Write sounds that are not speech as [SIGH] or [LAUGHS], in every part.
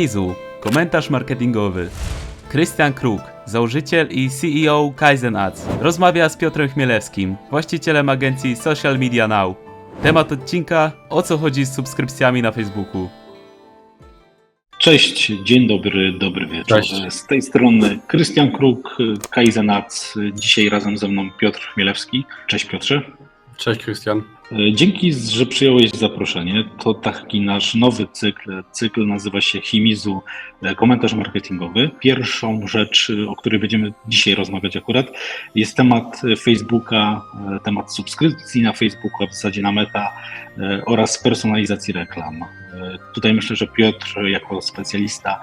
Himizu, komentarz marketingowy. Krystian Kruk, założyciel i CEO Kaizen Ads, rozmawia z Piotrem Chmielewskim, właścicielem agencji Social Media Now. Temat odcinka: o co chodzi z subskrypcjami na Facebooku. Cześć, dzień dobry, dobry wieczór. Cześć. Z tej strony Krystian Kruk, Kaizenac. Dzisiaj razem ze mną Piotr Chmielewski. Cześć Piotrze. Cześć Krystian. Dzięki, że przyjąłeś zaproszenie. To taki nasz nowy cykl. Cykl nazywa się Himizu Komentarz Marketingowy. Pierwszą rzecz, o której będziemy dzisiaj rozmawiać akurat, jest temat Facebooka, temat subskrypcji na Facebooku, a w zasadzie na Meta oraz personalizacji reklam. Tutaj myślę, że Piotr, jako specjalista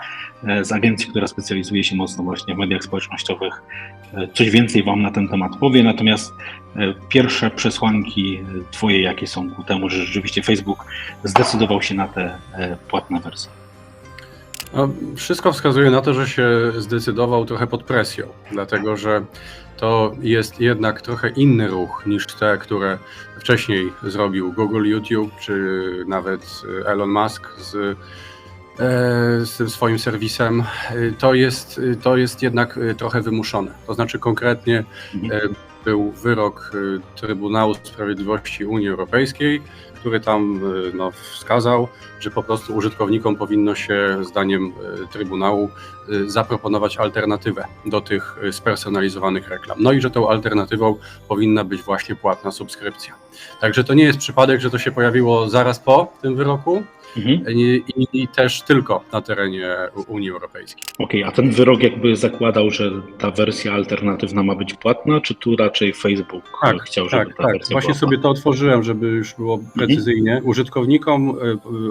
z agencji, która specjalizuje się mocno właśnie w mediach społecznościowych, coś więcej Wam na ten temat powie. Natomiast pierwsze przesłanki Twoje, jakie są ku temu, że rzeczywiście Facebook zdecydował się na te płatne wersje? No, wszystko wskazuje na to, że się zdecydował trochę pod presją, dlatego że to jest jednak trochę inny ruch niż te, które wcześniej zrobił Google, YouTube czy nawet Elon Musk z, e, z tym swoim serwisem. To jest, to jest jednak trochę wymuszone. To znaczy konkretnie e, był wyrok e, Trybunału Sprawiedliwości Unii Europejskiej, który tam no, wskazał, że po prostu użytkownikom powinno się, zdaniem Trybunału, zaproponować alternatywę do tych spersonalizowanych reklam. No i że tą alternatywą powinna być właśnie płatna subskrypcja. Także to nie jest przypadek, że to się pojawiło zaraz po tym wyroku. Mhm. I, I, też tylko na terenie Unii Europejskiej. Okej, okay, a ten wyrok jakby zakładał, że ta wersja alternatywna ma być płatna, czy tu raczej Facebook tak, chciał, żeby tak, ta tak. wersja Właśnie była sobie to otworzyłem, żeby już było precyzyjnie. Mhm. Użytkownikom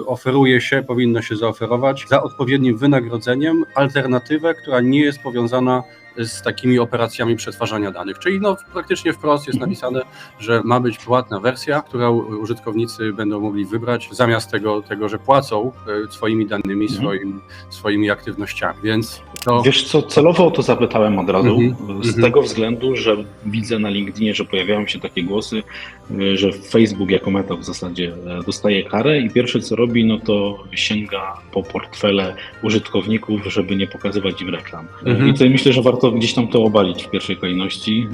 oferuje się, powinno się zaoferować za odpowiednim wynagrodzeniem alternatywę, która nie jest powiązana z takimi operacjami przetwarzania danych. Czyli no, praktycznie wprost jest napisane, że ma być płatna wersja, którą użytkownicy będą mogli wybrać zamiast tego, tego że płacą swoimi danymi, Mhm. swoim, swoimi aktywnościami. Więc to... Wiesz co, celowo o to zapytałem od razu, Mhm, z mhm. tego względu, że widzę na LinkedInie, że pojawiają się takie głosy, y, że Facebook jako meta w zasadzie e, dostaje karę i pierwsze co robi, no to sięga po portfele użytkowników, żeby nie pokazywać im reklam. Mhm. I tutaj myślę, że warto gdzieś tam to obalić w pierwszej kolejności.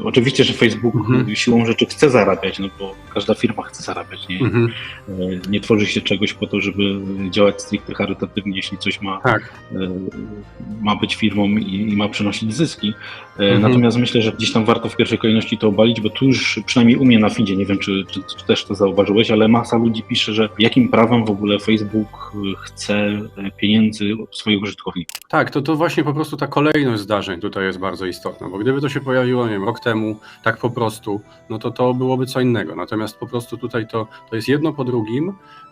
Y, Oczywiście, że Facebook Mhm. siłą rzeczy chce zarabiać, no bo każda firma chce zarabiać, nie? Mhm. Y, Nie tworzy się czegoś po to, żeby działać stricte charytatywnie, jeśli coś ma Tak. e, ma być firmą i, i ma przynosić zyski. Mhm. Natomiast myślę, że gdzieś tam warto w pierwszej kolejności to obalić, bo tu już przynajmniej u mnie na feedzie, nie wiem czy, czy, czy też to zauważyłeś, ale masa ludzi pisze, że jakim prawem w ogóle Facebook chce e, pieniędzy od swoich użytkowników. Tak, to, to właśnie po prostu ta kolejność zdarzeń tutaj jest bardzo istotna, bo gdyby to się pojawiło, nie wiem, rok temu, tak po prostu, no to to byłoby co innego. Natomiast po prostu tutaj to, to jest jedno po drugim.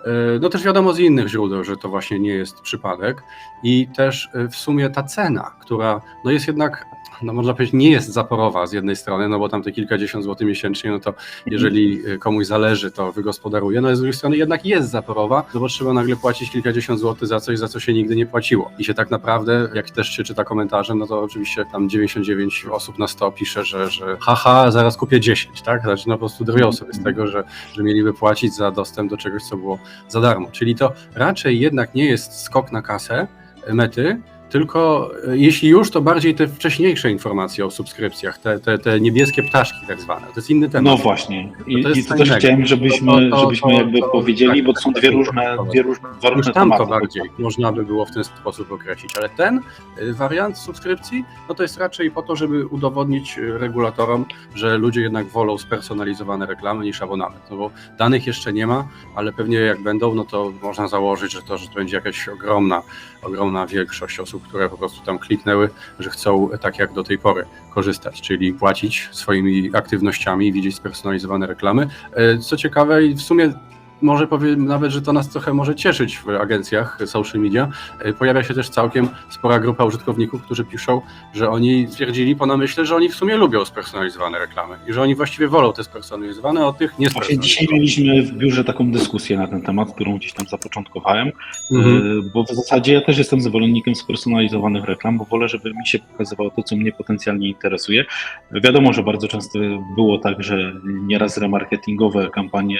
Yy, No też wiadomo z innych źródeł, że to właśnie nie jest przypadek i też yy, w sumie ta cena, która no jest jednak, no można powiedzieć, nie jest zaporowa z jednej strony, no bo tam te kilkadziesiąt złotych miesięcznie, no to jeżeli yy, komuś zależy, to wygospodaruje, no a z drugiej strony jednak jest zaporowa, no bo trzeba nagle płacić kilkadziesiąt złotych za coś, za co się nigdy nie płaciło. I się tak naprawdę, jak też się czyta komentarze, no to oczywiście tam 99 osób na 100 pisze, że, że haha, zaraz kupię 10, tak? Znaczy no po prostu drwią sobie z tego, że, że mieliby płacić za dostęp do czegoś, co było za darmo. Czyli to raczej jednak nie jest skok na kasę mety, tylko e, jeśli już, to bardziej te wcześniejsze informacje o subskrypcjach, te, te, te niebieskie ptaszki tak zwane. To jest inny temat. No właśnie. I To i to też chciałem, żebyśmy, To- to- żebyśmy jakby powiedzieli, tak, bo to są tak, dwie tak, różne, tak. dwie różne, dwa Już różne tam to bardziej można by było w ten sposób określić, ale ten y, wariant subskrypcji, no to jest raczej po to, żeby udowodnić y, regulatorom, że ludzie jednak wolą spersonalizowane reklamy niż abonament, no bo danych jeszcze nie ma, ale pewnie jak będą, no to można założyć, że to, że to będzie jakaś ogromna, ogromna większość osób, które po prostu tam kliknęły, że chcą tak jak do tej pory korzystać, czyli płacić swoimi aktywnościami widzieć spersonalizowane reklamy. Y, Co ciekawe w sumie może powiem nawet, że to nas trochę może cieszyć w agencjach social media. E, Pojawia się też całkiem spora grupa użytkowników, którzy piszą, że oni stwierdzili po namyśle, że oni w sumie lubią spersonalizowane reklamy i że oni właściwie wolą te spersonalizowane, od tych Właśnie dzisiaj mieliśmy w biurze taką dyskusję na ten temat, którą gdzieś tam zapoczątkowałem, Mhm. y, bo w zasadzie ja też jestem zwolennikiem spersonalizowanych reklam, bo wolę, żeby mi się pokazywało to, co mnie potencjalnie interesuje. Wiadomo, że bardzo często było tak, że nieraz remarketingowe kampanie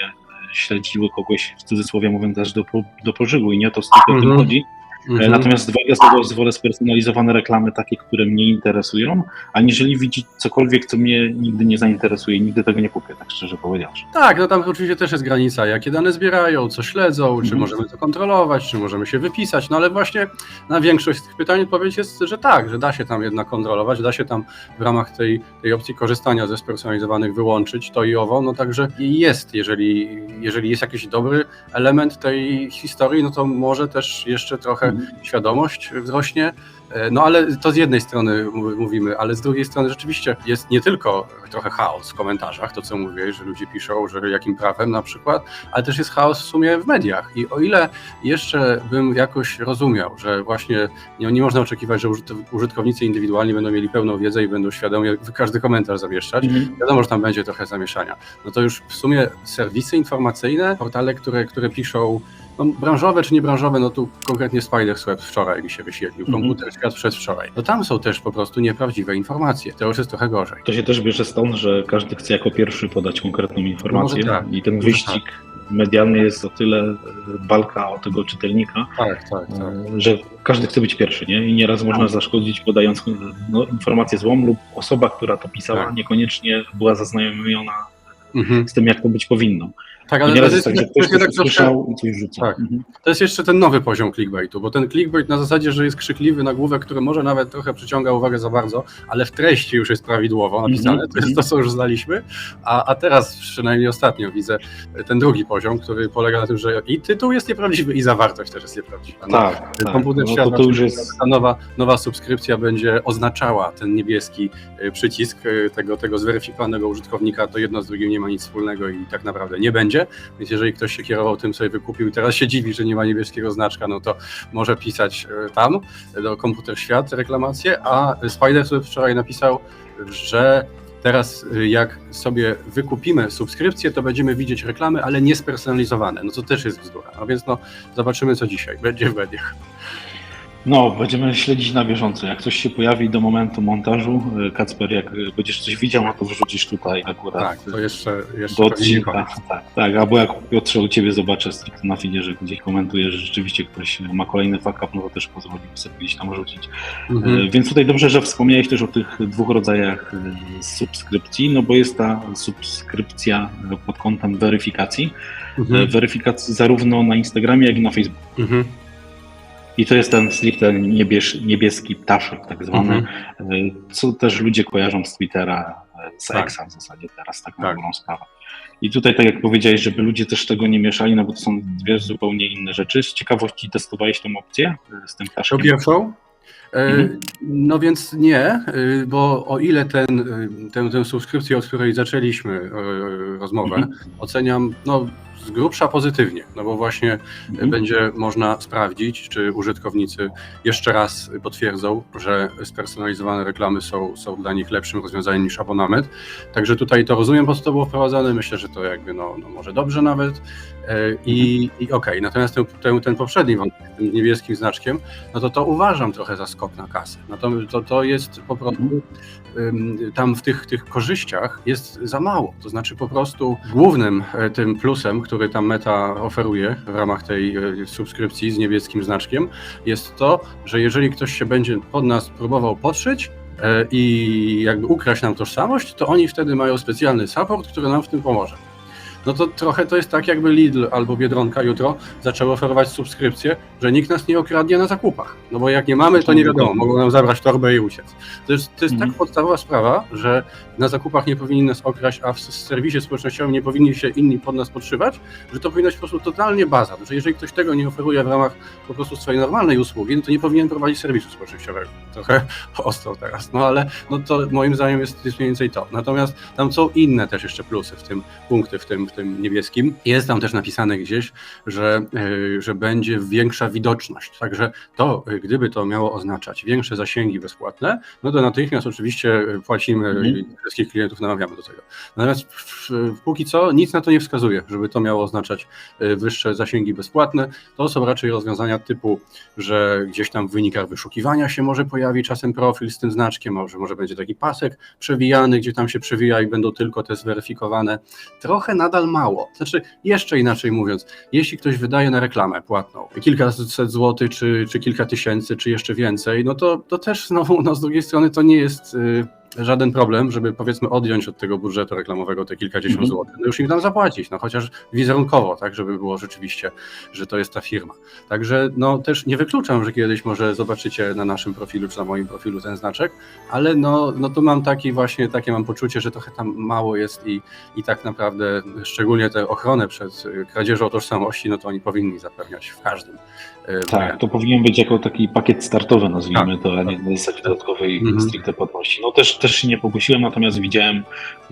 śledziły kogoś, w cudzysłowie mówiąc, aż do, do pożygu i nie o to z tym Mhm. chodzi. Mhm. Natomiast dwa, sobie wolę spersonalizowane reklamy, takie, które mnie interesują, aniżeli widzieć cokolwiek, co mnie nigdy nie zainteresuje. Nigdy tego nie kupię, tak szczerze powiedziawszy. Tak, no tam oczywiście też jest granica, jakie dane zbierają, co śledzą, czy Mhm. możemy to kontrolować, czy możemy się wypisać, no ale właśnie na większość tych pytań odpowiedź jest, że tak, że da się tam jednak kontrolować, da się tam w ramach tej, tej opcji korzystania ze spersonalizowanych wyłączyć to i owo, no także jest, jeżeli, jeżeli jest jakiś dobry element tej historii, no to może też jeszcze trochę Mhm. świadomość wzrośnie. E, No ale to z jednej strony mów- mówimy, ale z drugiej strony rzeczywiście jest nie tylko trochę chaos w komentarzach, to co mówię, że ludzie piszą, że jakim prawem na przykład, ale też jest chaos w sumie w mediach. I o ile jeszcze bym jakoś rozumiał, że właśnie nie, nie można oczekiwać, że użyt- użytkownicy indywidualni będą mieli pełną wiedzę i będą świadomie każdy komentarz zamieszczać, wiadomo, że tam będzie trochę zamieszania. No to już w sumie serwisy informacyjne, portale, które, które piszą no, branżowe czy niebranżowe, no tu konkretnie Spider Web wczoraj mi się wyświetlił, Mhm. komputer świat przedwczoraj. No tam są też po prostu nieprawdziwe informacje. To już jest trochę gorzej. To się też bierze stąd, że każdy chce jako pierwszy podać konkretną informację Może tak. i ten wyścig medialny jest o tyle walka o tego czytelnika, Tak, tak, tak. e, że każdy chce być pierwszy, nie? I nieraz można zaszkodzić podając no, informację złą lub osoba, która to pisała, Tak. niekoniecznie była zaznajomiona Mhm. z tym, jak to być powinno. Tak, ale to jest, tak, że to ktoś coś troszkę, usłyszał i coś rzuca. Tak. Mhm. to jest jeszcze ten nowy poziom clickbaitu, bo ten clickbait na zasadzie, że jest krzykliwy nagłówek, który może nawet trochę przyciąga uwagę za bardzo, ale w treści już jest prawidłowo napisane, Mhm, to jest mhm. to, co już znaliśmy, a, a teraz przynajmniej ostatnio widzę ten drugi poziom, który polega na tym, że i tytuł jest nieprawdziwy, i zawartość też jest nieprawdziwa. No, Tak, tak. Komputer No, świat, to, to już jest ta nowa, nowa subskrypcja będzie oznaczała ten niebieski y, przycisk y, tego, tego zweryfikowanego użytkownika, to jedno z drugim nie ma nic wspólnego i tak naprawdę nie będzie. Więc jeżeli ktoś się kierował tym, sobie wykupił i teraz się dziwi, że nie ma niebieskiego znaczka, no to może pisać y, tam do Komputer Świat reklamację, a Spider sobie wczoraj napisał, że Teraz, y, jak sobie wykupimy subskrypcję, to będziemy widzieć reklamy, ale niespersonalizowane. No to też jest bzdura. A więc no, zobaczymy, co dzisiaj będzie w mediach. No, będziemy śledzić na bieżąco. Jak coś się pojawi do momentu montażu, e, Kacper, jak e, będziesz coś widział, no to wrzucisz tutaj akurat Tak, to jeszcze, jeszcze do odcinka. Tak, tak, albo jak Piotrze u Ciebie zobaczę na że gdzieś komentujesz, że rzeczywiście ktoś ma kolejny fuck up, no to też pozwolimy sobie gdzieś tam rzucić. Mhm. E, Więc tutaj dobrze, że wspomniałeś też o tych dwóch rodzajach e, subskrypcji, no bo jest ta subskrypcja e, pod kątem weryfikacji. E, Mhm. Weryfikacji zarówno na Instagramie, jak i na Facebooku. Mhm. I to jest ten stricte niebies, niebieski ptaszek, tak zwany, Mhm. y, co też ludzie kojarzą z Twittera, y, z Tak. Exa w zasadzie teraz, tak na Tak. dobrą sprawę. I tutaj, tak jak powiedziałeś, żeby ludzie też tego nie mieszali, no bo to są dwie zupełnie inne rzeczy. Z ciekawości testowałeś tą opcję y, z tym To ptaszkiem? pierwszą? E, Mhm. No więc nie, bo o ile ten, tę, subskrypcję, od której zaczęliśmy rozmowę, Mhm. oceniam no, z grubsza pozytywnie, no bo właśnie Mhm. będzie można sprawdzić, czy użytkownicy jeszcze raz potwierdzą, że spersonalizowane reklamy są, są dla nich lepszym rozwiązaniem niż abonament. Także tutaj to rozumiem, po co to było wprowadzane. Myślę, że to jakby no, no może dobrze nawet. E, I, i okej, natomiast ten, ten, ten poprzedni wątek, tym niebieskim znaczkiem, no to to uważam trochę za skok na kasę. No to, to, to jest po prostu ym, tam w tych, tych korzyściach jest za mało. To znaczy po prostu głównym e, tym plusem, który tam Meta oferuje w ramach tej e, subskrypcji z niebieskim znaczkiem, jest to, że jeżeli ktoś się będzie pod nas próbował podszyć, e, i jakby ukraść nam tożsamość, to oni wtedy mają specjalny support, który nam w tym pomoże. No to trochę to jest tak, jakby Lidl albo Biedronka jutro zaczęły oferować subskrypcję, że nikt nas nie okradnie na zakupach. No bo jak nie mamy, to nie wiadomo, mogą nam zabrać torbę i uciec. To jest, to jest Mhm. tak podstawowa sprawa, że na zakupach nie powinni nas okraść, a w serwisie społecznościowym nie powinni się inni pod nas podszywać, że to powinno być po prostu totalnie baza. Że jeżeli ktoś tego nie oferuje w ramach po prostu swojej normalnej usługi, no to nie powinien prowadzić serwisu społecznościowego. Trochę [LAUGHS] ostro teraz, no ale no to moim zdaniem jest, jest mniej więcej to. Natomiast tam są inne też jeszcze plusy w tym, punkty w tym, w tym niebieskim. Jest tam też napisane gdzieś, że, yy, że będzie większa widoczność. Także to, yy, gdyby to miało oznaczać większe zasięgi bezpłatne, no to natychmiast oczywiście yy, płacimy Mhm. wszystkich klientów namawiamy do tego. Natomiast póki co nic na to nie wskazuje, żeby to miało oznaczać wyższe zasięgi bezpłatne. To są raczej rozwiązania typu, że gdzieś tam w wynikach wyszukiwania się może pojawi czasem profil z tym znaczkiem, może, może będzie taki pasek przewijany, gdzie tam się przewija i będą tylko te zweryfikowane. Trochę nadal mało. Znaczy, jeszcze inaczej mówiąc, jeśli ktoś wydaje na reklamę płatną kilkaset złotych, czy, czy kilka tysięcy, czy jeszcze więcej, no to, to też znowu, no z drugiej strony to nie jest y, żaden problem, żeby powiedzmy odjąć od tego budżetu reklamowego te kilkadziesiąt Mhm. złotych, no już im tam zapłacić, no chociaż wizerunkowo, tak, żeby było rzeczywiście, że to jest ta firma. Także no też nie wykluczam, że kiedyś może zobaczycie na naszym profilu, czy na moim profilu ten znaczek, ale no, no to mam taki właśnie, takie mam poczucie, że trochę tam mało jest i, i tak naprawdę szczególnie tę ochronę przed y, kradzieżą tożsamości, no to oni powinni zapewniać w każdym y, Tak, wariancie. to powinien być jako taki pakiet startowy, nazwijmy to, a nie na zasadzie dodatkowej Mhm. stricte płatności. No też, też się nie pokusiłem, natomiast widziałem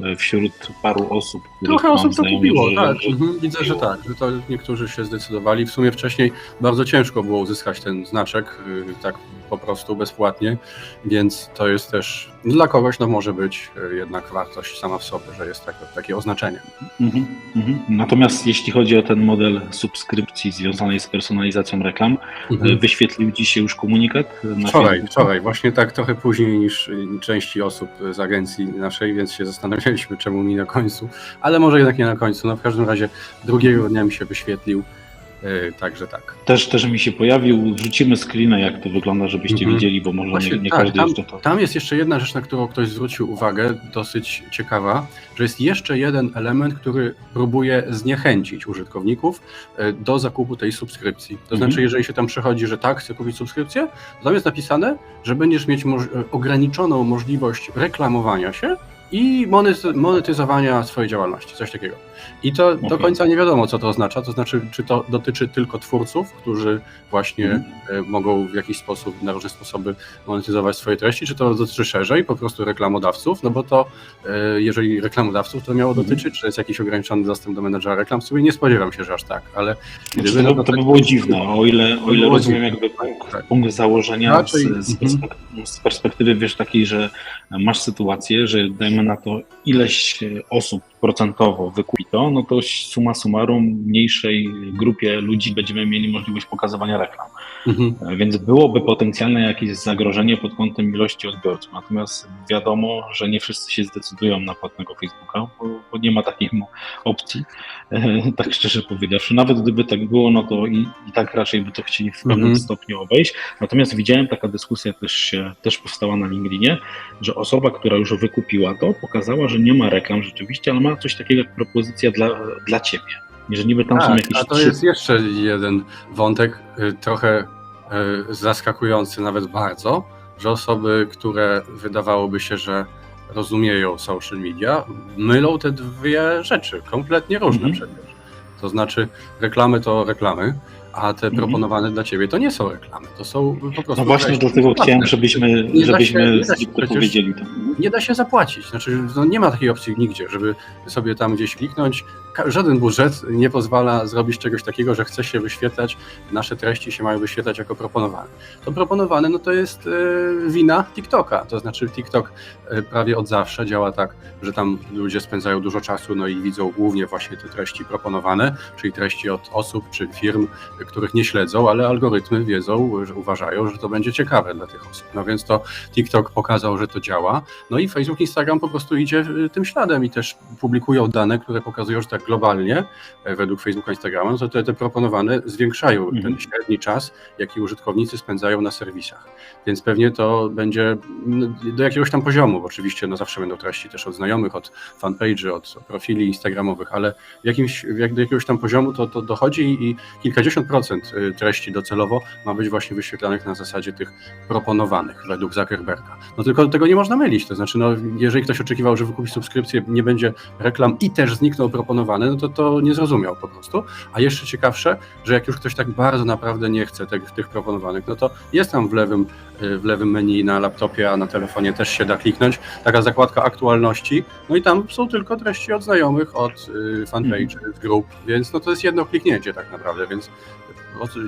e, wśród paru osób, Trochę osób to kupiło, że- tak. że Mhm, Widzę, że tak, że to niektórzy się zdecydowali. W sumie wcześniej bardzo ciężko było uzyskać ten znaczek y, tak po prostu bezpłatnie, więc to jest też dla kogoś no może być y, jednak wartość sama w sobie, że jest takie, takie oznaczenie. Mhm, mhm. Natomiast jeśli chodzi o ten model subskrypcji związanej z personalizacją reklam, e, wyświetlił dzisiaj już komunikat na Mhm. Wczoraj, Facebooku? wczoraj, właśnie tak trochę później niż y, części osób z agencji naszej, więc się zastanawialiśmy, czemu mi na końcu, ale może jednak nie na końcu. No w każdym razie drugiego dnia mi się wyświetlił, także tak. Też, też mi się pojawił. Wrzucimy screena, jak to wygląda, żebyście Mhm. widzieli, bo może Właśnie nie, nie tak, każdy tam- jeszcze to. Tam jest jeszcze jedna rzecz, na którą ktoś zwrócił uwagę, dosyć ciekawa, że jest jeszcze jeden element, który próbuje zniechęcić użytkowników e, do zakupu tej subskrypcji. To Mhm. znaczy, jeżeli się tam przechodzi, że tak, chcę kupić subskrypcję, to tam jest napisane, że będziesz mieć moż- e, ograniczoną możliwość reklamowania się i monety- monetyzowania swojej działalności, coś takiego. I to do Okej. końca nie wiadomo, co to oznacza, to znaczy, czy to dotyczy tylko twórców, którzy właśnie e, mogą w jakiś sposób, na różne sposoby monetyzować swoje treści, czy to dotyczy szerzej, po prostu reklamodawców, no bo to e, jeżeli reklamodawców to miało Mhm. dotyczyć, czy jest jakiś ograniczony dostęp do menedżera reklam, sobie nie spodziewam się, że aż tak, ale Znaczy, gdyby, to, no to by tak- było dziwne, o ile, o ile rozumiem jakby tak, punkt, tak. punkt założenia Raczej- z, z, mhm. perspek- z perspektywy wiesz takiej, że masz sytuację, że dajmy na to ileś osób procentowo wykupi to, no to suma summarum mniejszej grupie ludzi będziemy mieli możliwość pokazywania reklam. Mhm. E, Więc byłoby potencjalne jakieś zagrożenie pod kątem ilości odbiorców. Natomiast wiadomo, że nie wszyscy się zdecydują na płatnego Facebooka, bo, bo nie ma takiej opcji, e, [LAUGHS] tak szczerze powiedziawszy. Nawet gdyby tak było, no to i, i tak raczej by to chcieli w pewnym Mhm. stopniu obejść. Natomiast widziałem, taka dyskusja też, się, też powstała na LinkedInie, że osoba, która już wykupiła to, pokazała, że nie ma reklam rzeczywiście, ale ma coś takiego jak propozycja dla, dla ciebie. I że niby tam są Tak, jakieś a to trzy jest jeszcze jeden wątek, y, trochę zaskakujący nawet bardzo, że osoby, które wydawałoby się, że rozumieją social media, mylą te dwie rzeczy, kompletnie różne Mhm. przecież. To znaczy, reklamy to reklamy, a te Mhm. proponowane dla ciebie to nie są reklamy, to są po prostu. No właśnie, dlatego płatne. chciałem, żebyśmy, Nie da się- żebyśmy da się powiedzieli to. nie da się zapłacić. Znaczy, no nie ma takiej opcji nigdzie, żeby sobie tam gdzieś kliknąć. Żaden budżet nie pozwala zrobić czegoś takiego, że chce się wyświetlać, nasze treści się mają wyświetlać jako proponowane. To proponowane, no to jest e, wina TikToka. To znaczy, TikTok e, prawie od zawsze działa tak, że tam ludzie spędzają dużo czasu, no i widzą głównie właśnie te treści proponowane, czyli treści od osób czy firm, których nie śledzą, ale algorytmy wiedzą, że uważają, że to będzie ciekawe dla tych osób. No więc to TikTok pokazał, że to działa. No i Facebook, Instagram po prostu idzie y, tym śladem i też publikują dane, które pokazują, że tak globalnie, e, według Facebooka, Instagrama, no to te, te proponowane zwiększają Mhm. ten średni czas, jaki użytkownicy spędzają na serwisach. Więc pewnie to będzie do jakiegoś tam poziomu, bo oczywiście no zawsze będą treści też od znajomych, od fanpage'y, od profili instagramowych, ale w jakimś, jak do jakiegoś tam poziomu to, to dochodzi i kilkadziesiąt procent y, treści docelowo ma być właśnie wyświetlanych na zasadzie tych proponowanych według Zuckerberga. No tylko tego nie można mylić, to znaczy no, jeżeli ktoś oczekiwał, że wykupi subskrypcję, nie będzie reklam i też znikną proponowane, no to to nie zrozumiał po prostu. A jeszcze ciekawsze, że jak już ktoś tak bardzo naprawdę nie chce tych, tych proponowanych, no to jest tam w lewym, y, w lewym menu na laptopie, a na telefonie też się da kliknąć, taka zakładka aktualności, no i tam są tylko treści od znajomych, od y, fanpage, grup, więc no to jest jedno kliknięcie tak naprawdę, więc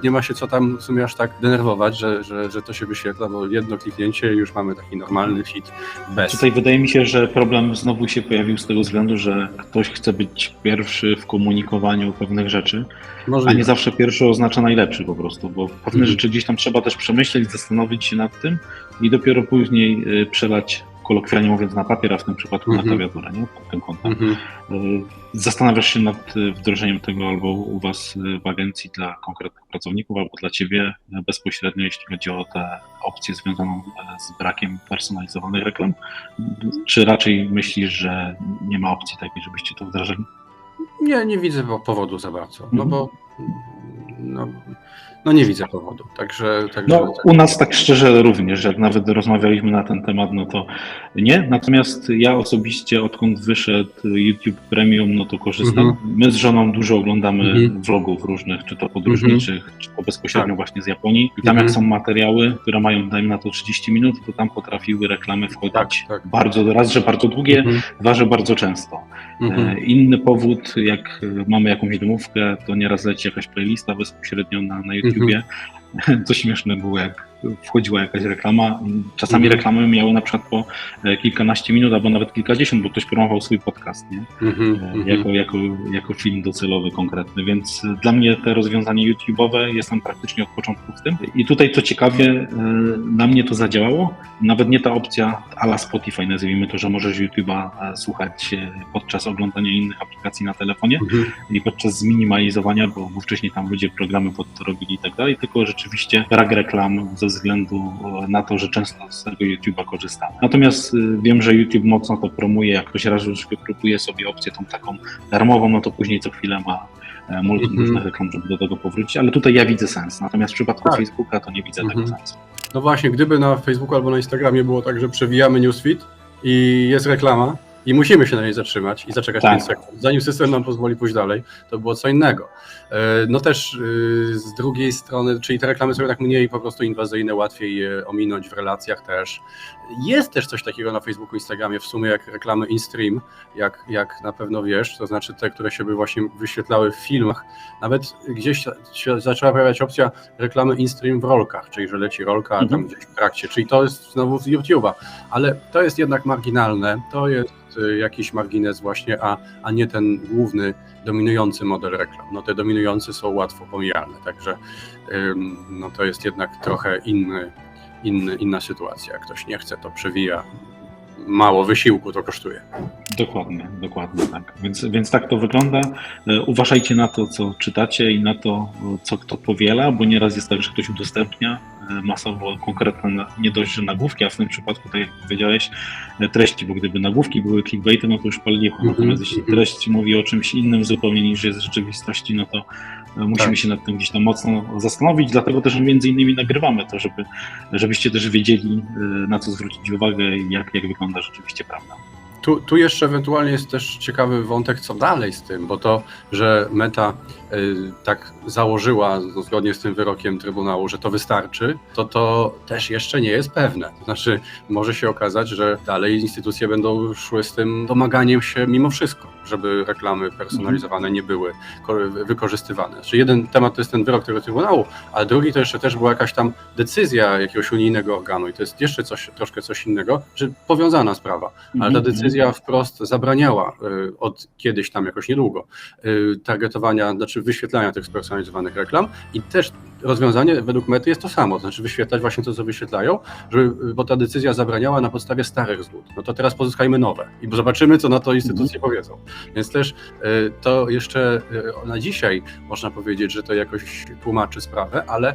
nie ma się co tam w sumie aż tak denerwować, że, że, że to się wyświetla, bo jedno kliknięcie i już mamy taki normalny feed bez. Tutaj wydaje mi się, że problem znowu się pojawił z tego względu, że ktoś chce być pierwszy w komunikowaniu pewnych rzeczy, a Możliwe. nie zawsze pierwszy oznacza najlepszy po prostu, bo pewne Mhm. rzeczy gdzieś tam trzeba też przemyśleć, zastanowić się nad tym i dopiero później y, przelać kolokwialnie mówiąc na papier, a w tym przypadku Mhm. na klawiaturę, nie? Pod tym kątem. Mhm. Y, Zastanawiasz się nad y, wdrożeniem tego albo u Was y, w agencji dla konkretnych pracowników, albo dla Ciebie y, bezpośrednio, jeśli chodzi o tę opcję związaną e, z brakiem personalizowanych reklam? Czy raczej myślisz, że nie ma opcji takiej, żebyście to wdrażali? Nie, nie widzę po- powodu za bardzo, no Mhm. bo no, no nie widzę powodu, także, także No, u nas tak szczerze również, jak nawet rozmawialiśmy na ten temat, no to nie. Natomiast ja osobiście, odkąd wyszedł YouTube Premium, no to korzystam. My z żoną dużo oglądamy Mhm. vlogów różnych, czy to podróżniczych, czy to bezpośrednio Tak. właśnie z Japonii. I tam Mhm. jak są materiały, które mają, dajmy na to 30 minut, to tam potrafiły reklamy wchodzić tak, tak. bardzo, raz, że bardzo długie, Mhm, dwa, że bardzo często. mhm. E, Inny powód, jak mamy jakąś domówkę, to nieraz leci jakaś playlista bezpośrednio na, na YouTubie. [LAUGHS] Co śmieszne było, jak wchodziła jakaś reklama. Czasami Mhm. reklamy miały na przykład po e, kilkanaście minut albo nawet kilkadziesiąt, bo ktoś promował swój podcast, nie? Mhm, E, mhm. Jako, jako, jako film docelowy konkretny, więc dla mnie te rozwiązanie YouTube'owe jestem praktycznie od początku w tym. I tutaj co ciekawie, e, na mnie to zadziałało. Nawet nie ta opcja ala Spotify, nazwijmy to, że możesz YouTube'a słuchać podczas oglądania innych aplikacji na telefonie Mhm. i podczas zminimalizowania, bo, bo wcześniej tam ludzie programy pod to robili i tak dalej, tylko rzeczywiście brak reklam ze względu e, na to, że często z tego YouTube'a korzystamy. Natomiast y, wiem, że YouTube mocno to promuje, jak ktoś raz już wygrupuje sobie opcję tą taką darmową, no to później co chwilę ma e, multum Mhm. różnych reklam, żeby do tego powrócić, ale tutaj ja widzę sens, natomiast w przypadku Tak. Facebooka to nie widzę Mhm. tego sensu. No właśnie, gdyby na Facebooku albo na Instagramie było tak, że przewijamy newsfeed i jest reklama i musimy się na niej zatrzymać i zaczekać Tak. 5 sekund, zanim system nam pozwoli pójść dalej, to było co innego. E, No też y, z drugiej strony, czyli te reklamy są jednak mniej po prostu inwazyjne, łatwiej je ominąć w relacjach też. Jest też coś takiego na Facebooku, Instagramie w sumie jak reklamy in-stream, jak, jak na pewno wiesz, to znaczy te, które się by właśnie wyświetlały w filmach. Nawet gdzieś się zaczęła pojawiać opcja reklamy in-stream w rolkach, czyli że leci rolka a tam Mhm. gdzieś w trakcie, czyli to jest znowu z YouTube'a, ale to jest jednak marginalne, to jest y, jakiś margines właśnie, a, a nie ten główny, dominujący model reklam. No te dominujące są łatwo pomijalne, także ym, no to jest jednak trochę inny, inny, inna sytuacja. Jak ktoś nie chce, to przewija. Mało wysiłku to kosztuje. Dokładnie, dokładnie tak. Więc, więc tak to wygląda. E, Uważajcie na to, co czytacie i na to, e, co kto powiela, bo nieraz jest tak, że ktoś udostępnia e, masowo konkretne, nie dość, że nagłówki, a w tym przypadku, tak jak powiedziałeś, treści, bo gdyby nagłówki były clickbaitem, no to już pal licho. Mhm, Natomiast jeśli mhm. treść mówi o czymś innym zupełnie niż jest w rzeczywistości, no to musimy Tak. się nad tym gdzieś tam mocno zastanowić, dlatego też między innymi nagrywamy to, żeby, żebyście też wiedzieli, e, na co zwrócić uwagę i jak, jak wygląda rzeczywiście prawda. Tu, tu jeszcze ewentualnie jest też ciekawy wątek, co dalej z tym, bo to, że Meta y, tak założyła zgodnie z tym wyrokiem Trybunału, że to wystarczy, to to też jeszcze nie jest pewne. To znaczy, może się okazać, że dalej instytucje będą szły z tym domaganiem się mimo wszystko, żeby reklamy personalizowane nie były ko- wykorzystywane. Znaczy, jeden temat to jest ten wyrok tego Trybunału, a drugi to jeszcze też była jakaś tam decyzja jakiegoś unijnego organu i to jest jeszcze coś, troszkę coś innego, że powiązana sprawa ale ta Mhm. decyzja wprost zabraniała y, od kiedyś tam jakoś niedługo y, targetowania, znaczy wyświetlania tych spersonalizowanych reklam i też rozwiązanie według mety jest to samo, to znaczy wyświetlać właśnie to, co wyświetlają, żeby, bo ta decyzja zabraniała na podstawie starych zgód. No to teraz pozyskajmy nowe i zobaczymy, co na to instytucje powiedzą. Więc też y, to jeszcze y, na dzisiaj można powiedzieć, że to jakoś tłumaczy sprawę, ale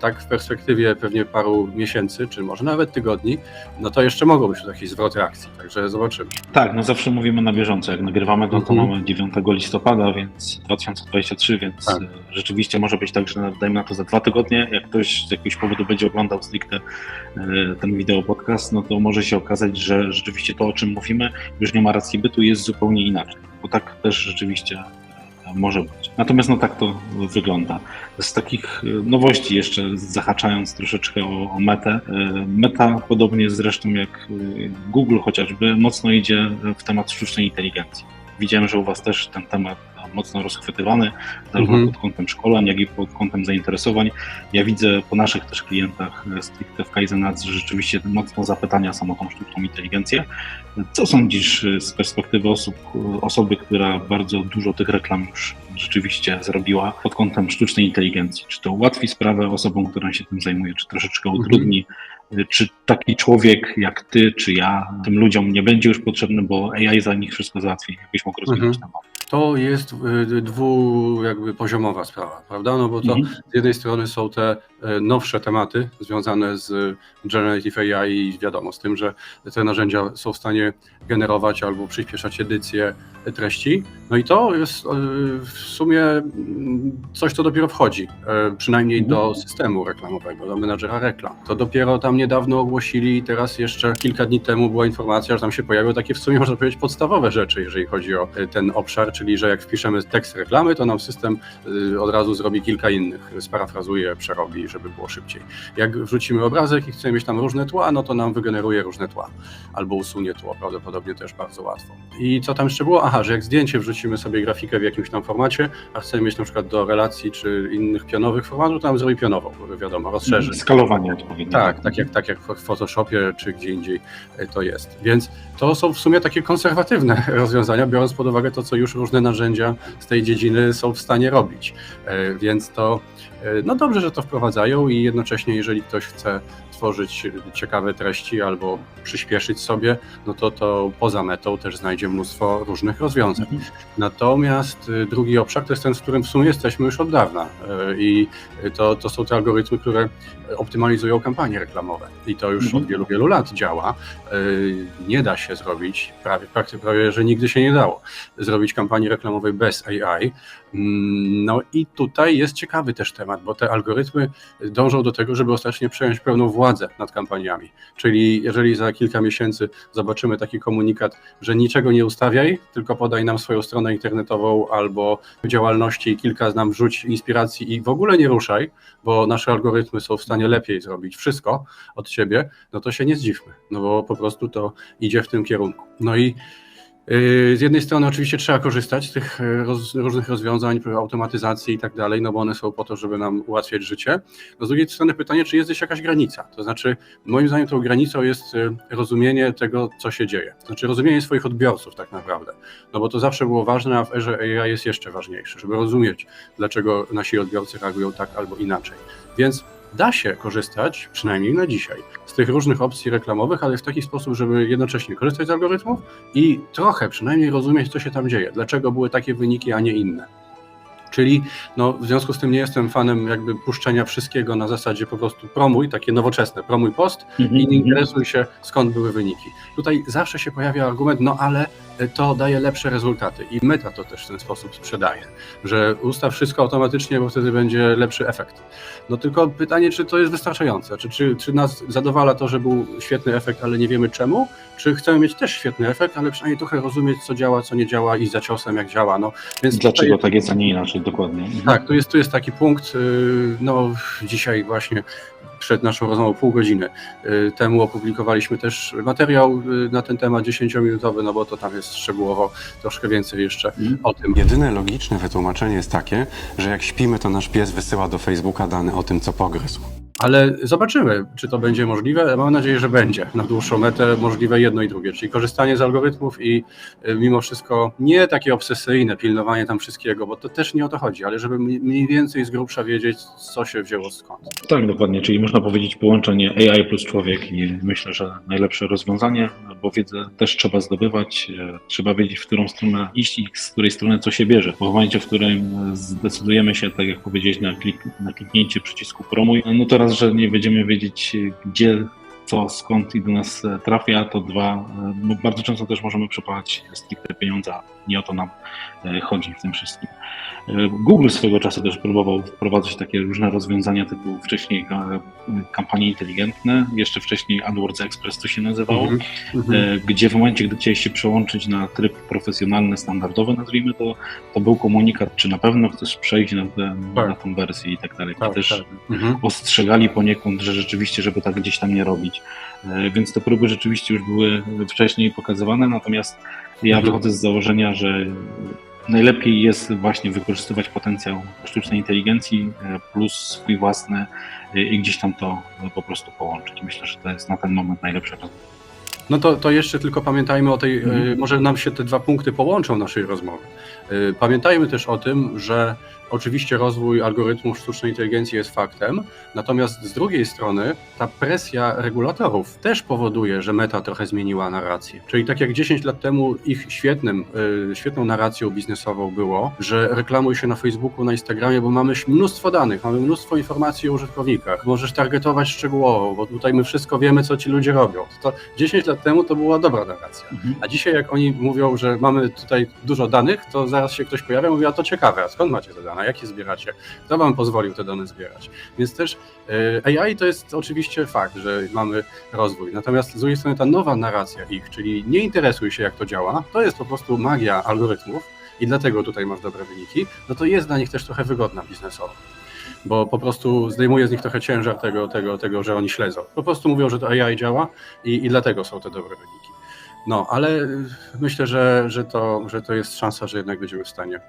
tak w perspektywie pewnie paru miesięcy, czy może nawet tygodni, no to jeszcze mogą być jakieś zwroty reakcji, także zobaczymy. Tak, no zawsze mówimy na bieżąco. Jak nagrywamy, no to Mhm. mamy 9 listopada, więc 2023, więc Tak. e, rzeczywiście może być tak, że dajmy na to za dwa tygodnie, jak ktoś z jakiegoś powodu będzie oglądał stricte e, ten wideo podcast, no to może się okazać, że rzeczywiście to, o czym mówimy, już nie ma racji bytu, jest zupełnie inaczej. Bo tak też rzeczywiście e, może być. Natomiast no tak to wygląda. Z takich e, nowości jeszcze zahaczając troszeczkę o, o metę. Meta, podobnie zresztą jak Google chociażby, mocno idzie w temat sztucznej inteligencji. Widziałem, że u Was też ten temat mocno rozchwytywany, zarówno Mhm. pod kątem szkoleń, jak i pod kątem zainteresowań. Ja widzę po naszych też klientach e, stricte w Kaizen Ads, że rzeczywiście mocno zapytania są o tą sztuczną inteligencję. Co sądzisz e, z perspektywy osób, e, osoby, która bardzo dużo tych reklam już rzeczywiście zrobiła pod kątem sztucznej inteligencji? Czy to ułatwi sprawę osobom, która się tym zajmuje, czy troszeczkę Mhm. utrudni? y, czy taki człowiek jak ty, czy ja, tym ludziom nie będzie już potrzebny, bo AI za nich wszystko załatwi, jakbyś mógł rozwinąć Mhm. temat. To jest y, dwu jakby poziomowa sprawa, prawda? No bo to Mhm. z jednej strony są te e, nowsze tematy związane z Generative AI i wiadomo, z tym, że te narzędzia są w stanie generować albo przyspieszać edycję treści. No i to jest e, w sumie mm, coś, co dopiero wchodzi, przynajmniej Mhm. do systemu reklamowego, do menadżera reklam. To dopiero tam niedawno ogłosili, teraz jeszcze kilka dni temu była informacja, że tam się pojawiły takie w sumie, można powiedzieć, podstawowe rzeczy, jeżeli chodzi o ten obszar, czyli że jak wpiszemy tekst reklamy, to nam system y, od razu zrobi kilka innych, sparafrazuje, przerobi, żeby było szybciej. Jak wrzucimy obrazek i chcemy mieć tam różne tła, no to nam wygeneruje różne tła, albo usunie tło, prawdopodobnie też bardzo łatwo. I co tam jeszcze było? Aha, że jak zdjęcie wrzucimy sobie grafikę w jakimś tam formacie, a chcemy mieć na przykład do relacji czy innych pionowych formatów, to nam zrobi pionową, wiadomo, rozszerzy. Skalowanie odpowiednio. Tak, tak jak, tak jak w Photoshopie czy gdzie indziej e, to jest. Więc to są w sumie takie konserwatywne [LAUGHS] rozwiązania, biorąc pod uwagę to, co już różne narzędzia z tej dziedziny są w stanie robić. E, Więc to e, no dobrze, że to wprowadzają i jednocześnie, jeżeli ktoś chce tworzyć ciekawe treści albo przyspieszyć sobie, no to to poza metą też znajdzie mnóstwo różnych rozwiązań. Mhm. Natomiast y, drugi obszar to jest ten, w którym w sumie jesteśmy już od dawna y, i to, to są te algorytmy, które optymalizują kampanie reklamowe i to już Mhm. od wielu, wielu lat działa. Y, Nie da się zrobić, prawie, prawie, że nigdy się nie dało, zrobić kampanii reklamowej bez AI. Mm, No i tutaj jest ciekawy też temat, bo te algorytmy dążą do tego, żeby ostatecznie przejąć pełną władzę nad kampaniami. Czyli jeżeli za kilka miesięcy zobaczymy taki komunikat, że niczego nie ustawiaj, tylko podaj nam swoją stronę internetową albo działalności i kilka nam wrzuć inspiracji i w ogóle nie ruszaj, bo nasze algorytmy są w stanie lepiej zrobić wszystko od ciebie, no to się nie zdziwmy, no bo po prostu to idzie w tym kierunku. No i z jednej strony oczywiście trzeba korzystać z tych yy, roz, różnych rozwiązań, automatyzacji i tak dalej, no bo one są po to, żeby nam ułatwiać życie. No z drugiej strony pytanie, czy jest gdzieś jakaś granica? To znaczy, moim zdaniem tą granicą jest yy, rozumienie tego, co się dzieje. To znaczy rozumienie swoich odbiorców tak naprawdę. No bo to zawsze było ważne, a w erze AI jest jeszcze ważniejsze, żeby rozumieć, dlaczego nasi odbiorcy reagują tak albo inaczej. Więc da się korzystać, przynajmniej na dzisiaj, z tych różnych opcji reklamowych, ale w taki sposób, żeby jednocześnie korzystać z algorytmów i trochę przynajmniej rozumieć, co się tam dzieje, dlaczego były takie wyniki, a nie inne. Czyli no, w związku z tym nie jestem fanem jakby puszczenia wszystkiego na zasadzie po prostu promuj, takie nowoczesne, promuj post i nie Mhm. interesuj się skąd były wyniki. Tutaj zawsze się pojawia argument, no ale to daje lepsze rezultaty i meta to też w ten sposób sprzedaje, że ustaw wszystko automatycznie, bo wtedy będzie lepszy efekt. No tylko pytanie, czy to jest wystarczające, czy, czy, czy nas zadowala to, że był świetny efekt, ale nie wiemy czemu, czy chcemy mieć też świetny efekt, ale przynajmniej trochę rozumieć, co działa, co nie działa i za ciosem, jak działa. No, więc Dlaczego tutaj- tak jest, a nie inaczej, dokładnie. Tak, tu jest, tu jest taki punkt, yy, no dzisiaj właśnie przed naszą rozmową pół godziny yy, temu opublikowaliśmy też materiał yy, na ten temat 10-minutowy, no bo to tam jest szczegółowo troszkę więcej jeszcze Mhm. o tym. Jedyne logiczne wytłumaczenie jest takie, że jak śpimy, to nasz pies wysyła do Facebooka dane o tym, co pogryzł. Ale zobaczymy, czy to będzie możliwe. Mam nadzieję, że będzie na dłuższą metę możliwe jedno i drugie, czyli korzystanie z algorytmów i y, mimo wszystko nie takie obsesyjne pilnowanie tam wszystkiego, bo to też nie o to chodzi, ale żeby mniej więcej z grubsza wiedzieć, co się wzięło skąd. Tak, dokładnie, czyli można powiedzieć połączenie AI plus człowiek i myślę, że najlepsze rozwiązanie, bo wiedzę też trzeba zdobywać, e, trzeba wiedzieć, w którą stronę iść i z której strony co się bierze, bo w momencie, w którym zdecydujemy się, tak jak powiedziałeś, na, klik, na kliknięcie przycisku promuj, no to raz, że nie będziemy wiedzieć, gdzie co, skąd i do nas e, trafia, to dwa, e, no bardzo często też możemy przepalać stricte pieniądza, nie o to nam e, chodzi w tym wszystkim. Google swego czasu też próbował wprowadzać takie różne rozwiązania typu wcześniej kampanie inteligentne, jeszcze wcześniej AdWords Express to się nazywało. Mhm. e, gdzie w momencie, gdy chciałeś się przełączyć na tryb profesjonalny, standardowy, nazwijmy to, to był komunikat, czy na pewno chcesz przejść na, tę Tak. na tą wersję i tak dalej. Tak, też tak. Mhm. ostrzegali poniekąd, że rzeczywiście, żeby tak gdzieś tam nie robić. E, Więc te próby rzeczywiście już były wcześniej pokazywane, natomiast ja Mhm. wychodzę z założenia, że najlepiej jest właśnie wykorzystywać potencjał sztucznej inteligencji e, plus swój własny e, i gdzieś tam to po prostu połączyć. Myślę, że to jest na ten moment najlepsze rozwiązanie. No to, to jeszcze tylko pamiętajmy o tej, Mhm. może nam się te dwa punkty połączą naszej rozmowy. Y, Pamiętajmy też o tym, że Oczywiście rozwój algorytmów sztucznej inteligencji jest faktem, natomiast z drugiej strony ta presja regulatorów też powoduje, że meta trochę zmieniła narrację. Czyli tak jak 10 lat temu ich świetnym, y, świetną narracją biznesową było, że reklamuj się na Facebooku, na Instagramie, bo mamy mnóstwo danych, mamy mnóstwo informacji o użytkownikach, możesz targetować szczegółowo, bo tutaj my wszystko wiemy, co ci ludzie robią. To 10 lat temu to była dobra narracja. Mhm. A dzisiaj jak oni mówią, że mamy tutaj dużo danych, to zaraz się ktoś pojawia i mówi, a to ciekawe, a skąd macie te dane, jak je zbieracie, kto wam pozwolił te dane zbierać. Więc też e, AI to jest oczywiście fakt, że mamy rozwój, natomiast z drugiej strony ta nowa narracja ich, czyli nie interesuj się jak to działa, to jest po prostu magia algorytmów i dlatego tutaj masz dobre wyniki, no to jest dla nich też trochę wygodna biznesowo. Bo po prostu zdejmuje z nich trochę ciężar tego, tego, tego, że oni śledzą. Po prostu mówią, że to AI działa i, i dlatego są te dobre wyniki. No, ale y, myślę, że, że, to, że to jest szansa, że jednak będziemy w stanie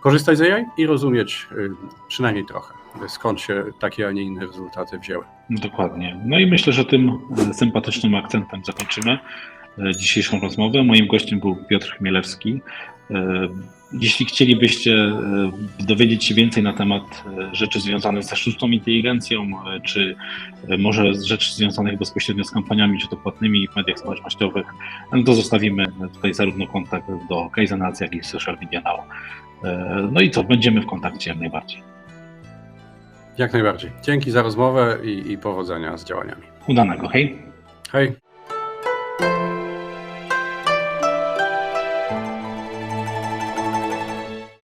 korzystać z AI i rozumieć y, przynajmniej trochę, skąd się takie, a nie inne rezultaty wzięły. Dokładnie. No i myślę, że tym sympatycznym akcentem zakończymy e, dzisiejszą rozmowę. Moim gościem był Piotr Chmielewski. E, Jeśli chcielibyście e, dowiedzieć się więcej na temat e, rzeczy związanych ze sztuczną inteligencją, czy może rzeczy związanych bezpośrednio z kampaniami, czy to płatnymi w mediach społecznościowych, no to zostawimy tutaj zarówno kontakt do Kaizenac, jak i Social Media Now. No i co, będziemy w kontakcie jak najbardziej. Jak najbardziej. Dzięki za rozmowę i, i powodzenia z działaniami. Udanego, hej! Hej!